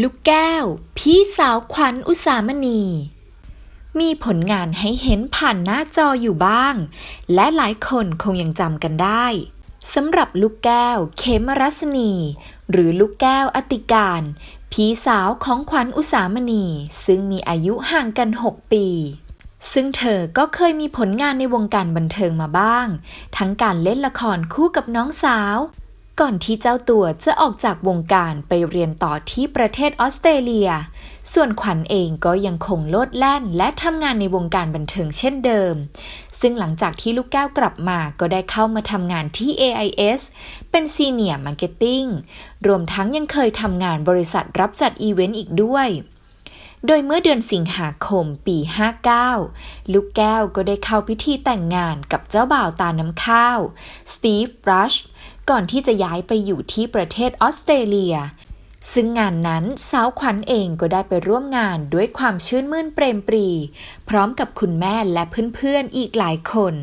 ลูกแก้ว พี่สาวขวัญอุสามณี มีผลงานให้เห็นผ่านหน้าจออยู่บ้าง และหลายคนคงยังจำกันได้สำหรับลูกแก้วเขมรัศนี หรือลูกแก้วอติการ พี่สาวของขวัญอุสามณี ซึ่งมีอายุห่างกัน 6 ปี ซึ่งเธอก็เคยมีผลงานในวงการบันเทิงมาบ้าง ทั้งการเล่นละครคู่กับน้องสาว ก่อนที่เจ้าตัวจะออกจากวงการไปเรียนต่อที่ประเทศออสเตรเลีย ส่วนขวัญเองก็ยังคงโลดแล่น และทำงานในวงการบันเทิงเช่นเดิม ซึ่งหลังจากที่ลูกแก้วกลับมาก็ได้เข้ามาทำงานที่ AIS เป็นซีเนียร์มาร์เก็ตติ้ง รวมทั้งยังเคยทำงานบริษัทรับจัดอีเวนต์อีกด้วยโดยเมื่อเดือนสิงหาคมปี 59 ลูกแก้วก็ได้เข้าพิธีแต่งงานกับเจ้าบ่าวตาน้ำข้าว สตีฟ รัช ก่อนที่จะย้ายไปอยู่ที่ประเทศออสเตรเลีย ซึ่งงานนั้นสาวขวัญเองก็ได้ไปร่วมงานด้วยความชื่นมื่นเปรมปรี พร้อมกับคุณแม่และเพื่อนๆอีกหลายคน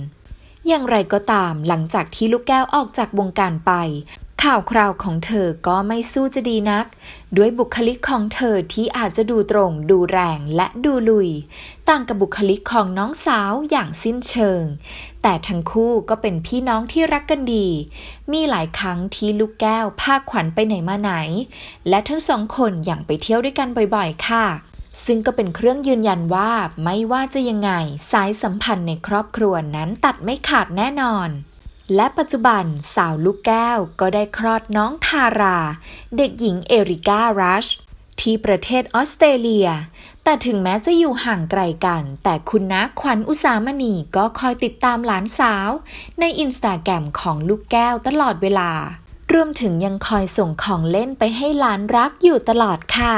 อย่างไรก็ตามหลังจากที่ลูกแก้วออกจากวงการไป ข่าวคราวของเธอก็ไม่สู้จะดีนัก ด้วยบุคลิกของเธอที่อาจจะดูตรง ดูแรงและดูลุย ต่างกับบุคลิกของน้องสาวอย่างสิ้นเชิง แต่ทั้งคู่ก็เป็นพี่น้องที่รักกันดี มีหลายครั้งที่ลูกแก้วพาขวัญไปไหนมาไหน และทั้งสองคนอย่างไปเที่ยวด้วยกันบ่อยๆ ค่ะซึ่งก็เป็นเครื่องยืนยันว่าไม่ว่าจะยังไง สายสัมพันธ์ในครอบครัวนั้นตัดไม่ขาดแน่นอน และปัจจุบันสาวลูกแก้วก็ได้คลอดน้องทารา เด็กหญิงเอริก้ารัชที่ประเทศออสเตรเลีย แต่ถึงแม้จะอยู่ห่างไกลกัน แต่คุณน้าขวัญอุสามณีก็คอยติดตามหลานสาว ในอินสตาแกรมของลูกแก้วตลอดเวลารวมถึงยังคอยส่งของเล่นไปให้หลานรักอยู่ตลอดค่ะ